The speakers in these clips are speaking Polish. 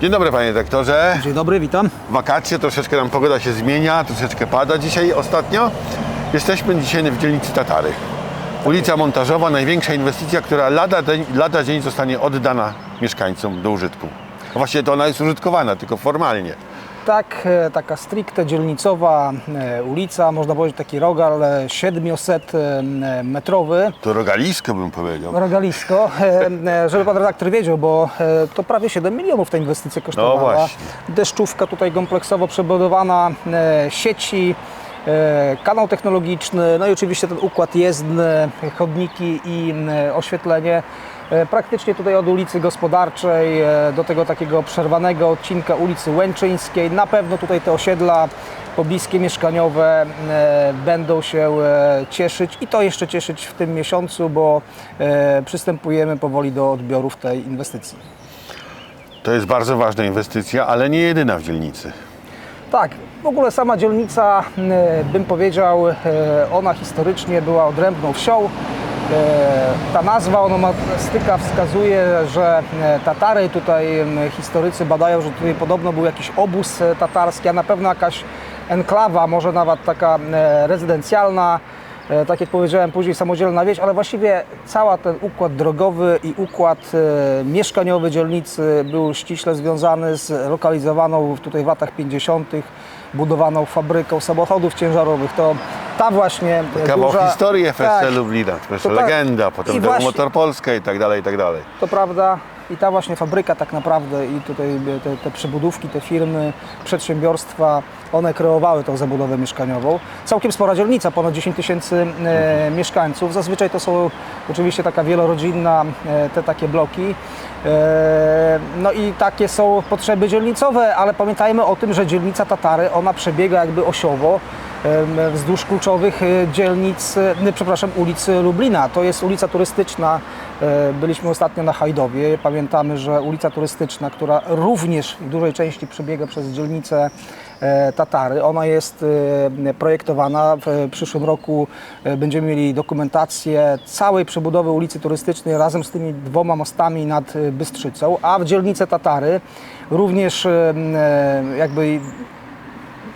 Dzień dobry panie doktorze. Dzień dobry, witam. Wakacje, troszeczkę nam pogoda się zmienia, troszeczkę pada dzisiaj ostatnio. Jesteśmy dzisiaj w dzielnicy Tatary. Ulica Montażowa, największa inwestycja, która lada, dzień- lada dzień zostanie oddana mieszkańcom do użytku. Właściwie to ona jest użytkowana, tylko formalnie. Tak, e, taka stricte dzielnicowa e, ulica, można powiedzieć taki rogal e, 700 e, metrowy. To rogalisko bym powiedział. Rogalisko, żeby pan redaktor wiedział, bo to prawie 7 milionów ta inwestycja kosztowała. No właśnie. Deszczówka tutaj kompleksowo przebudowana, sieci, kanał technologiczny, no i oczywiście ten układ jezdny, chodniki i oświetlenie. E, Praktycznie tutaj od ulicy Gospodarczej e, do tego takiego przerwanego odcinka ulicy Łęczyńskiej. Na pewno tutaj te osiedla pobliskie mieszkaniowe e, będą się cieszyć i to jeszcze cieszyć w tym miesiącu, bo przystępujemy powoli do odbiorów tej inwestycji. To jest bardzo ważna inwestycja, ale nie jedyna w dzielnicy. Tak, w ogóle sama dzielnica, bym powiedział, ona historycznie była odrębną wsią. E, Ta nazwa onomastyka wskazuje, że e, Tatary, tutaj historycy badają, że tutaj podobno był jakiś obóz e, tatarski, a na pewno jakaś enklawa, może nawet taka rezydencjalna. Tak jak powiedziałem, później samodzielna wieś, ale właściwie cały ten układ drogowy i układ mieszkaniowy dzielnicy był ściśle związany z lokalizowaną tutaj w latach 50. budowaną fabryką samochodów ciężarowych. To ta właśnie Kawał duża... historii FSC tak, Lublina, to To tak. legenda, potem właśnie- Motor Polska i tak dalej, i tak dalej. to prawda. I ta właśnie fabryka tak naprawdę i tutaj te, te przebudówki, te firmy, przedsiębiorstwa, one kreowały tą zabudowę mieszkaniową. Całkiem spora dzielnica, ponad 10 tysięcy e, mieszkańców. Zazwyczaj to są oczywiście taka wielorodzinna, e, te takie bloki. E, no i takie są potrzeby dzielnicowe, ale pamiętajmy o tym, że dzielnica Tatary, ona przebiega jakby osiowo wzdłuż kluczowych e, dzielnic, nie, przepraszam, ulicy Lublina. To jest ulica turystyczna. E, Byliśmy ostatnio na Hajdowie. Pamiętamy, że ulica turystyczna, która również w dużej części przebiega przez dzielnicę e, Tatary, ona jest projektowana. W przyszłym roku będziemy mieli dokumentację całej przebudowy ulicy turystycznej razem z tymi dwoma mostami nad Bystrzycą, a w dzielnicę Tatary również jakby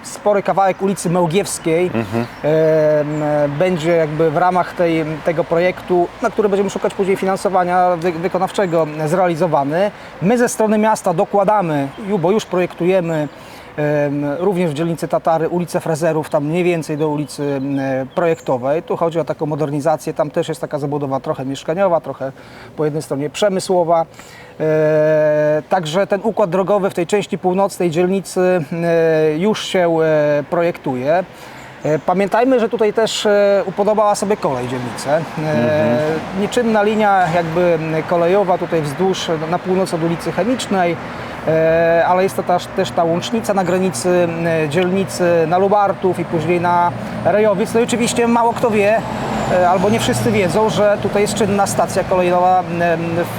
spory kawałek ulicy Mełgiewskiej em, e, będzie jakby w ramach tej, tego projektu, na który będziemy szukać później finansowania wy, wykonawczego zrealizowany. My ze strony miasta dokładamy, bo już projektujemy em, również w dzielnicy Tatary ulicę Frezerów, tam mniej więcej do ulicy projektowej. Tu chodzi o taką modernizację, tam też jest taka zabudowa trochę mieszkaniowa, trochę po jednej stronie przemysłowa. E, Także ten układ drogowy w tej części północnej dzielnicy e, już się e, projektuje. Pamiętajmy, że tutaj też upodobała sobie kolej dzielnicę. E, Nieczynna linia jakby kolejowa tutaj wzdłuż no, na północ od ulicy Chemicznej, ale jest to też, też ta łącznica na granicy e, dzielnicy na Lubartów i później na Rejowic. No i oczywiście mało kto wie, e, albo nie wszyscy wiedzą, że tutaj jest czynna stacja kolejowa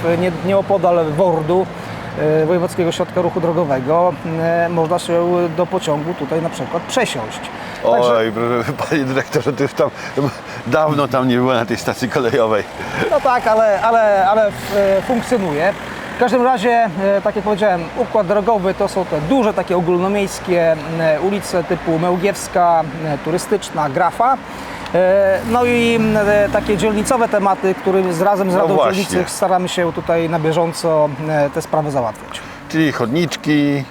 w nie, nieopodal Wordu, e, Wojewódzkiego Ośrodka Ruchu Drogowego. E, Można się do pociągu tutaj na przykład przesiąść. Także- Oj, proszę, panie dyrektorze, to już tam dawno tam nie było na tej stacji kolejowej. No tak, ale, ale, ale e, funkcjonuje. W każdym razie, e, tak jak powiedziałem, układ drogowy to są te duże takie ogólnomiejskie e, ulice typu Mełgiewska, e, turystyczna, Grafa. No i takie dzielnicowe tematy, którym z razem z No Radą właśnie. Dzielnicy staramy się tutaj na bieżąco te sprawy załatwiać. Czyli chodniczki,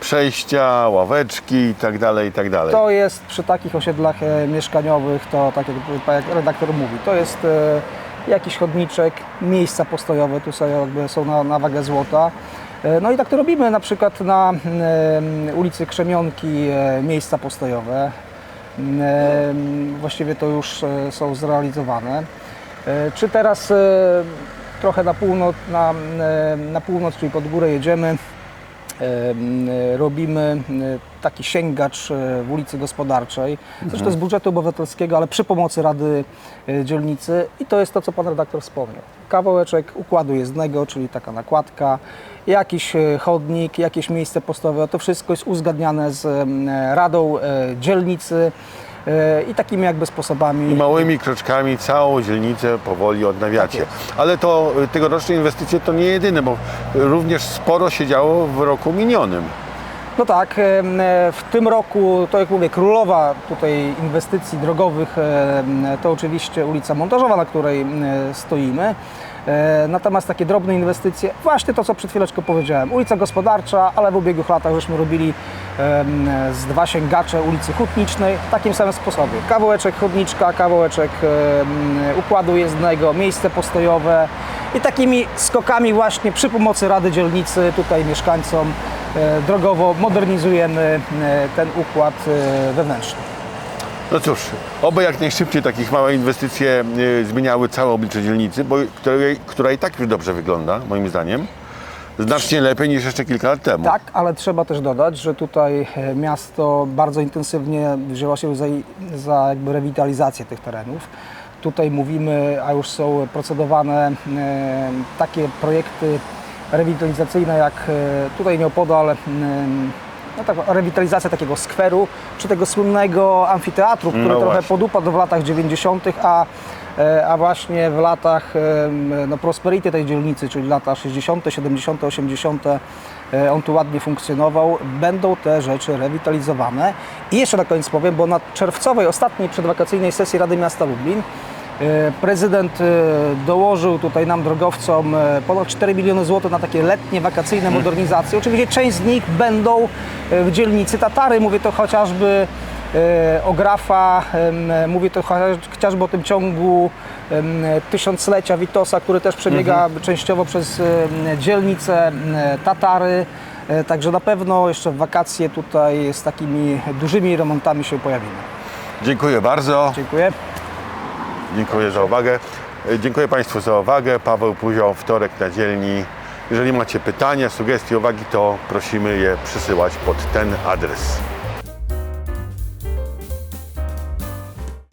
przejścia, ławeczki i tak dalej, i tak dalej. To jest przy takich osiedlach mieszkaniowych, to tak jak, redaktor mówi, to jest jakiś chodniczek, miejsca postojowe, tu sobie jakby są na, na wagę złota. E, No i tak to robimy na przykład na ulicy Krzemionki e, miejsca postojowe. E, Właściwie to już są zrealizowane. Czy teraz trochę na północ, na, na północ, czyli pod górę jedziemy, Em, robimy taki sięgacz e, w ulicy Gospodarczej, zresztą z budżetu obywatelskiego, ale przy pomocy Rady e, Dzielnicy i to jest to, co Pan redaktor wspomniał. Kawałeczek układu jezdnego, czyli taka nakładka, jakiś e, chodnik, jakieś miejsce postojowe, to wszystko jest uzgadniane z Radą Dzielnicy. E, i takimi jakby I sposobami. małymi kroczkami całą dzielnicę powoli odnawiacie. Tak Ale to y, tegoroczne inwestycje to nie jedyne, bo również sporo się działo w roku minionym. No tak, em, e, w tym roku, to jak mówię, królowa tutaj inwestycji drogowych to oczywiście ulica Montażowa, na której stoimy. E, Natomiast takie drobne inwestycje, właśnie to co przed chwileczką powiedziałem, ulica Gospodarcza, ale w ubiegłych latach żeśmy robili z dwa sięgacze ulicy Hutnicznej w takim samym sposobie. Kawałeczek chodniczka, kawałeczek układu jezdnego, miejsce postojowe i takimi skokami właśnie przy pomocy Rady Dzielnicy tutaj mieszkańcom e, drogowo modernizujemy e, ten układ wewnętrzny. No cóż, oby jak najszybciej takich małe inwestycje y, zmieniały całe oblicze dzielnicy, bo, która i tak już dobrze wygląda, moim zdaniem. Znacznie lepiej niż jeszcze kilka lat temu. Tak, ale trzeba też dodać, że tutaj e, miasto bardzo intensywnie wzięło się za, za jakby rewitalizację tych terenów. Tutaj mówimy, a już są procedowane e, takie projekty rewitalizacyjne jak e, tutaj nieopodal e, no tak, rewitalizacja takiego skweru, czy tego słynnego amfiteatru, który No trochę podupadł w latach 90., a, e, a właśnie w latach no, prosperity tej dzielnicy, czyli lata 60., 70., 80., e, on tu ładnie funkcjonował, będą te rzeczy rewitalizowane. I jeszcze na koniec powiem, bo na czerwcowej, ostatniej przedwakacyjnej sesji Rady Miasta Lublin Prezydent e, dołożył tutaj nam drogowcom e, ponad 4 miliony złotych na takie letnie, wakacyjne modernizacje. Oczywiście część z nich będą e, w dzielnicy Tatary. Mówię to chociażby e, o Grafa, mówię to chociaż- chociażby o tym ciągu tysiąclecia Witosa, który też przebiega częściowo przez dzielnicę Tatary. E, Także na pewno jeszcze w wakacje tutaj z takimi dużymi remontami się pojawimy. Dziękuję bardzo. Dziękuję. Dziękuję za uwagę. Y, Dziękuję Państwu za uwagę. Paweł Puzioł, wtorek na dzielni. Jeżeli macie pytania, sugestie, uwagi, to prosimy je przysyłać pod ten adres.